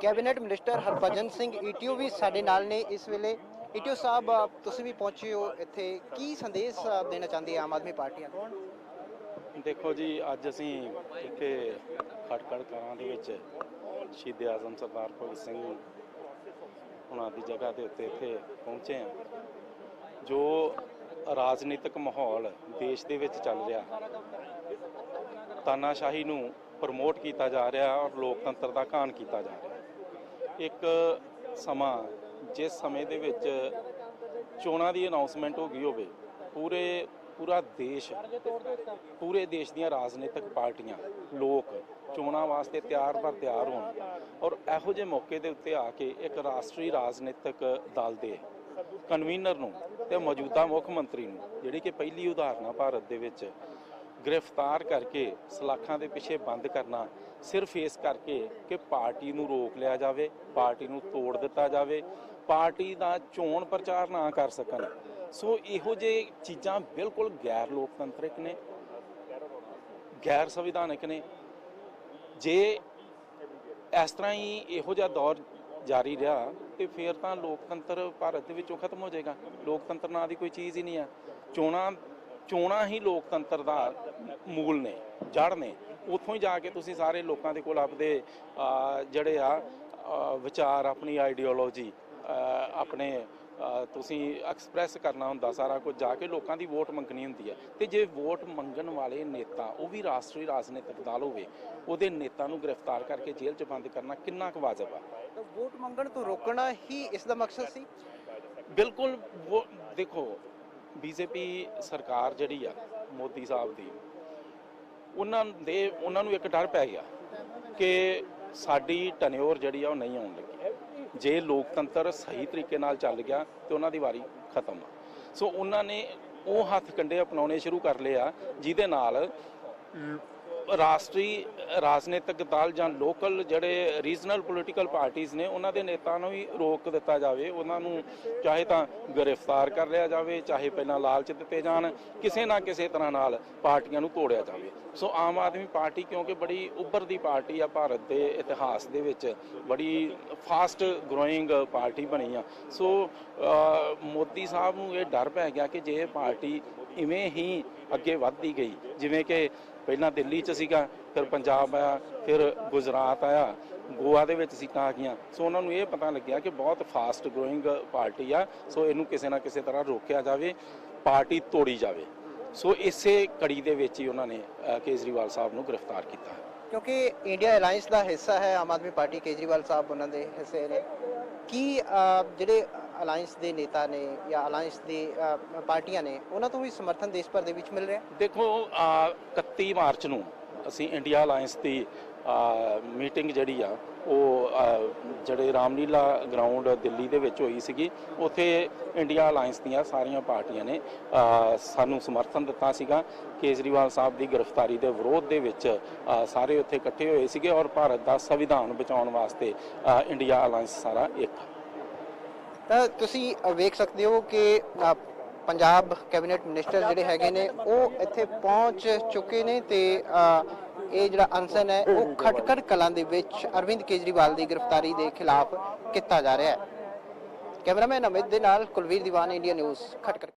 Cabinet minister Harbhajan Singh ETO ਵੀ ਸਾਡੇ ਨਾਲ ਨੇ ਇਸ ਵੇਲੇ। ਈਟੀਓ ਸਾਹਿਬ ਤੁਸੀਂ ਵੀ ਪਹੁੰਚੇ ਹੋ ਇੱਥੇ। ਕੀ ਸੰਦੇਸ਼ ਦੇਣਾ ਚਾਹੁੰਦੀ ਹੈ ਆਮ ਆਦਮੀ ਪਾਰਟੀ ਦੇਖੋ ਜੀ, ਅੱਜ ਅਸੀਂ ਇੱਥੇ ਖਟਕੜ ਕਲਾਂ ਦੇ ਵਿੱਚ ਸ਼ਹੀਦ ਆਜ਼ਮ ਸਰਦਾਰ ਭਗਤ ਸਿੰਘ ਉਹਨਾਂ ਦੀ ਜਗ੍ਹਾ ਦੇ ਉੱਤੇ ਇੱਥੇ ਪਹੁੰਚੇ ਹਾਂ। ਜੋ ਰਾਜਨੀਤਿਕ ਮਾਹੌਲ ਦੇਸ਼ ਦੇ ਵਿੱਚ ਚੱਲ ਰਿਹਾ, ਤਾਨਾਸ਼ਾਹੀ ਨੂੰ ਪ੍ਰਮੋਟ ਕੀਤਾ ਜਾ ਰਿਹਾ ਔਰ ਲੋਕਤੰਤਰ ਦਾ ਘਾਣ ਕੀਤਾ ਜਾ ਰਿਹਾ। ਇੱਕ ਸਮਾਂ ਜਿਸ ਸਮੇਂ ਦੇ ਵਿੱਚ ਚੋਣਾਂ ਦੀ ਅਨਾਉਂਸਮੈਂਟ ਹੋ ਗਈ ਹੋਵੇ, ਪੂਰੇ, ਪੂਰਾ ਦੇਸ਼, ਪੂਰੇ ਦੇਸ਼ ਦੀਆਂ ਰਾਜਨੀਤਿਕ ਪਾਰਟੀਆਂ, ਲੋਕ ਚੋਣਾਂ ਵਾਸਤੇ ਤਿਆਰ ਬਰ ਤਿਆਰ ਹੋਣ ਔਰ ਇਹੋ ਜਿਹੇ ਮੌਕੇ ਦੇ ਉੱਤੇ ਆ ਕੇ ਇੱਕ ਰਾਸ਼ਟਰੀ ਰਾਜਨੀਤਿਕ ਦਲ ਦੇ ਕਨਵੀਨਰ ਨੂੰ ਤੇ ਮੌਜੂਦਾ ਮੁੱਖ ਮੰਤਰੀ ਨੂੰ, ਜਿਹੜੀ ਕਿ ਪਹਿਲੀ ਉਦਾਹਰਨ ਆ ਭਾਰਤ ਦੇ ਵਿੱਚ ਗ੍ਰਿਫਤਾਰ ਕਰਕੇ ਸਲਾਖਾਂ ਦੇ ਪਿੱਛੇ ਬੰਦ ਕਰਨਾ ਸਿਰਫ ਇਸ ਕਰਕੇ ਕਿ ਪਾਰਟੀ ਨੂੰ ਰੋਕ ਲਿਆ ਜਾਵੇ, ਪਾਰਟੀ ਨੂੰ ਤੋੜ ਦਿੱਤਾ ਜਾਵੇ, ਪਾਰਟੀ ਦਾ ਚੋਣ ਪ੍ਰਚਾਰ ਨਾ ਕਰ ਸਕਣ। ਸੋ ਇਹੋ ਜਿਹੇ ਚੀਜ਼ਾਂ ਬਿਲਕੁਲ ਗੈਰ ਲੋਕਤੰਤਰਿਕ ਨੇ, ਗੈਰ ਸੰਵਿਧਾਨਕ ਨੇ। ਜੇ ਇਸ ਤਰ੍ਹਾਂ ਹੀ ਇਹੋ ਜਿਹਾ ਦੌਰ ਜਾਰੀ ਰਿਹਾ, ਤੇ ਫਿਰ ਤਾਂ ਲੋਕਤੰਤਰ ਭਾਰਤ ਦੇ ਵਿੱਚੋਂ ਖਤਮ ਹੋ ਜਾਏਗਾ। ਲੋਕਤੰਤਰ ਨਾਂ ਦੀ ਕੋਈ ਚੀਜ਼ ਹੀ ਨਹੀਂ ਆ। ਚੋਣਾਂ ਚੋਣਾਂ ਹੀ ਲੋਕਤੰਤਰ ਦਾ ਮੂਲ ਨੇ ਜੜ ਨੇ। ਉੱਥੋਂ ਹੀ ਜਾ ਕੇ ਤੁਸੀਂ ਸਾਰੇ ਲੋਕਾਂ ਦੇ ਕੋਲ ਆਪਦੇ ਜਿਹੜੇ ਆ ਵਿਚਾਰ ਆਪਣੀ ਆਈਡੀਓਲੋਜੀ ਆਪਣੇ ਤੁਸੀਂ ਐਕਸਪ੍ਰੈਸ ਕਰਨਾ ਹੁੰਦਾ ਸਾਰਾ ਕੁਝ ਜਾ ਕੇ ਲੋਕਾਂ ਦੀ ਵੋਟ ਮੰਗਣੀ ਹੁੰਦੀ ਹੈ ਤੇ ਜੇ ਵੋਟ ਮੰਗਣ ਵਾਲੇ ਨੇਤਾ ਉਹ ਵੀ ਰਾਸ਼ਟਰੀ ਰਾਜਨੀਤਿਕ ਦਲ ਹੋਵੇ ਉਹਦੇ ਨੇਤਾ ਨੂੰ ਗ੍ਰਿਫਤਾਰ ਕਰਕੇ ਜੇਲ੍ਹ 'ਚ ਬੰਦ ਕਰਨਾ ਕਿੰਨਾ ਕੁ ਵਾਜਬ ਆ? ਵੋਟ ਮੰਗਣ ਤੋਂ ਰੋਕਣਾ ਹੀ ਇਸ ਦਾ ਮਕਸਦ ਸੀ? ਬਿਲਕੁਲ ਦੇਖੋ ਬੀਜੇਪੀ ਸਰਕਾਰ ਜਿਹੜੀ ਆ, ਮੋਦੀ ਸਾਹਿਬ ਦੀ, ਉਹਨਾਂ ਦੇ, ਉਹਨਾਂ ਨੂੰ ਇੱਕ ਡਰ ਪੈ ਗਿਆ ਕਿ ਸਾਡੀ ਟਨਿਓਰ ਜਿਹੜੀ ਆ, ਉਹ ਨਹੀਂ ਆਉਣ ਲੱਗੀ। ਜੇ ਲੋਕਤੰਤਰ ਸਹੀ ਤਰੀਕੇ ਨਾਲ ਚੱਲ ਗਿਆ ਤੇ ਉਹਨਾਂ ਦੀ ਵਾਰੀ ਖਤਮ ਆ। ਸੋ ਉਹਨਾਂ ਨੇ ਉਹ ਹੱਥ ਕੰਡੇ ਅਪਣਾਉਣੇ ਸ਼ੁਰੂ ਕਰ ਲਏ ਆ, ਜਿਹਦੇ ਨਾਲ ਰਾਸ਼ਟਰੀ ਰਾਜਨੀਤਿਕ ਦਲ ਜਾਂ ਲੋਕਲ ਜਿਹੜੇ ਰੀਜਨਲ ਪੋਲੀਟੀਕਲ ਪਾਰਟੀਆਂ ਨੇ, ਉਹਨਾਂ ਦੇ ਨੇਤਾ ਨੂੰ ਵੀ ਰੋਕ ਦਿੱਤਾ ਜਾਵੇ। ਉਹਨਾਂ ਨੂੰ ਚਾਹੇ ਤਾਂ ਗ੍ਰਿਫਤਾਰ ਕਰ ਲਿਆ ਜਾਵੇ, ਚਾਹੇ ਪਹਿਲਾਂ ਲਾਲਚ ਦਿੱਤੇ ਜਾਣ, ਕਿਸੇ ਨਾ ਕਿਸੇ ਤਰ੍ਹਾਂ ਨਾਲ ਪਾਰਟੀਆਂ ਨੂੰ ਤੋੜਿਆ ਜਾਵੇ। ਸੋ ਆਮ ਆਦਮੀ ਪਾਰਟੀ ਕਿਉਂਕਿ ਬੜੀ ਉੱਭਰਦੀ ਪਾਰਟੀ ਆ ਭਾਰਤ ਦੇ ਇਤਿਹਾਸ ਦੇ ਵਿੱਚ, ਬੜੀ ਫਾਸਟ ਗਰੋਇੰਗ ਪਾਰਟੀ ਬਣੀ ਆ। ਸੋ ਮੋਦੀ ਸਾਹਿਬ ਨੂੰ ਇਹ ਡਰ ਪੈ ਗਿਆ ਕਿ ਜੇ ਪਾਰਟੀ ਇਵੇਂ ਹੀ ਅੱਗੇ ਵੱਧਦੀ ਗਈ। ਜਿਵੇਂ ਕਿ ਪਹਿਲਾਂ ਦਿੱਲੀ 'ਚ ਸੀਗਾ, ਫਿਰ ਪੰਜਾਬ ਆਇਆ, ਫਿਰ ਗੁਜਰਾਤ ਆਇਆ, ਗੋਆ ਦੇ ਵਿੱਚ ਸੀਟਾਂ ਆ ਗਈਆਂ। ਸੋ ਉਹਨਾਂ ਨੂੰ ਇਹ ਪਤਾ ਲੱਗਿਆ ਕਿ ਬਹੁਤ ਫਾਸਟ ਗਰੋਇੰਗ ਪਾਰਟੀ ਆ। ਸੋ ਇਹਨੂੰ ਕਿਸੇ ਨਾ ਕਿਸੇ ਤਰ੍ਹਾਂ ਰੋਕਿਆ ਜਾਵੇ, ਪਾਰਟੀ ਤੋੜੀ ਜਾਵੇ। ਸੋ ਇਸੇ ਕੜੀ ਦੇ ਵਿੱਚ ਹੀ ਉਹਨਾਂ ਨੇ ਕੇਜਰੀਵਾਲ ਸਾਹਿਬ ਨੂੰ ਗ੍ਰਿਫਤਾਰ ਕੀਤਾ। ਕਿਉਂਕਿ ਇੰਡੀਆ ਅਲਾਈਅੰਸ ਦਾ ਹਿੱਸਾ ਹੈ ਆਮ ਆਦਮੀ ਪਾਰਟੀ ਕੇਜਰੀਵਾਲ ਸਾਹਿਬ ਉਹਨਾਂ ਦੇ ਹਿੱਸੇ ਨੇ। ਕੀ ਜਿਹੜੇ ਅਲਾਈਅੰਸ ਦੇ ਨੇਤਾ ਨੇ ਜਾਂ ਅਲਾਈਅੰਸ ਦੀ ਪਾਰਟੀਆਂ ਨੇ ਉਹਨਾਂ ਤੋਂ ਵੀ ਸਮਰਥਨ ਦੇਸ਼ ਭਰ ਦੇ ਵਿੱਚ ਮਿਲ ਰਿਹਾ? ਦੇਖੋ ਅ, 31 ਮਾਰਚ ਨੂੰ ਅਸੀਂ ਇੰਡੀਆ ਅਲਾਈਅੰਸ ਦੀ ਮੀਟਿੰਗ ਜਿਹੜੀ ਆ, ਉਹ ਜਿਹੜੇ ਰਾਮਲੀਲਾ ਗਰਾਊਂਡ ਦਿੱਲੀ ਦੇ ਵਿੱਚ ਹੋਈ ਸੀਗੀ, ਉੱਥੇ ਇੰਡੀਆ ਅਲਾਈਅੰਸ ਦੀਆਂ ਸਾਰੀਆਂ ਪਾਰਟੀਆਂ ਨੇ ਸਾਨੂੰ ਸਮਰਥਨ ਦਿੱਤਾ ਸੀਗਾ। ਕੇਜਰੀਵਾਲ ਸਾਹਿਬ ਦੀ ਗ੍ਰਿਫਤਾਰੀ ਦੇ ਵਿਰੋਧ ਦੇ ਵਿੱਚ ਸਾਰੇ ਉੱਥੇ ਇਕੱਠੇ ਹੋਏ ਸੀਗੇ ਔਰ ਭਾਰਤ ਦਾ ਸੰਵਿਧਾਨ ਬਚਾਉਣ ਵਾਸਤੇ ਇੰਡੀਆ ਅਲਾਈਅੰਸ ਸਾਰਾ ਇੱਕ। ਤਾਂ ਤੁਸੀਂ ਵੇਖ ਸਕਦੇ ਹੋ ਕਿ ਪੰਜਾਬ ਕੈਬਨਿਟ ਮਿਨਿਸਟਰ ਜਿਹੜੇ ਹੈਗੇ ਨੇ, ਉਹ ਇੱਥੇ ਪਹੁੰਚ ਚੁੱਕੇ ਨੇ ਤੇ ਇਹ ਜਿਹੜਾ ਅਨਸ਼ਨ ਹੈ, ਉਹ ਖਟਕੜ ਕਲਾਂ ਦੇ ਵਿੱਚ ਅਰਵਿੰਦ ਕੇਜਰੀਵਾਲ ਦੀ ਗ੍ਰਿਫਤਾਰੀ ਦੇ ਖਿਲਾਫ ਕੀਤਾ ਜਾ ਰਿਹਾ ਹੈ। ਕੈਮਰਾਮੈਨ ਅਮਿਤ ਦੇ ਨਾਲ ਕੁਲਵੀਰ ਦੀਵਾਨ, ਇੰਡੀਆ ਨਿਊਜ਼ ਖਟਕੜ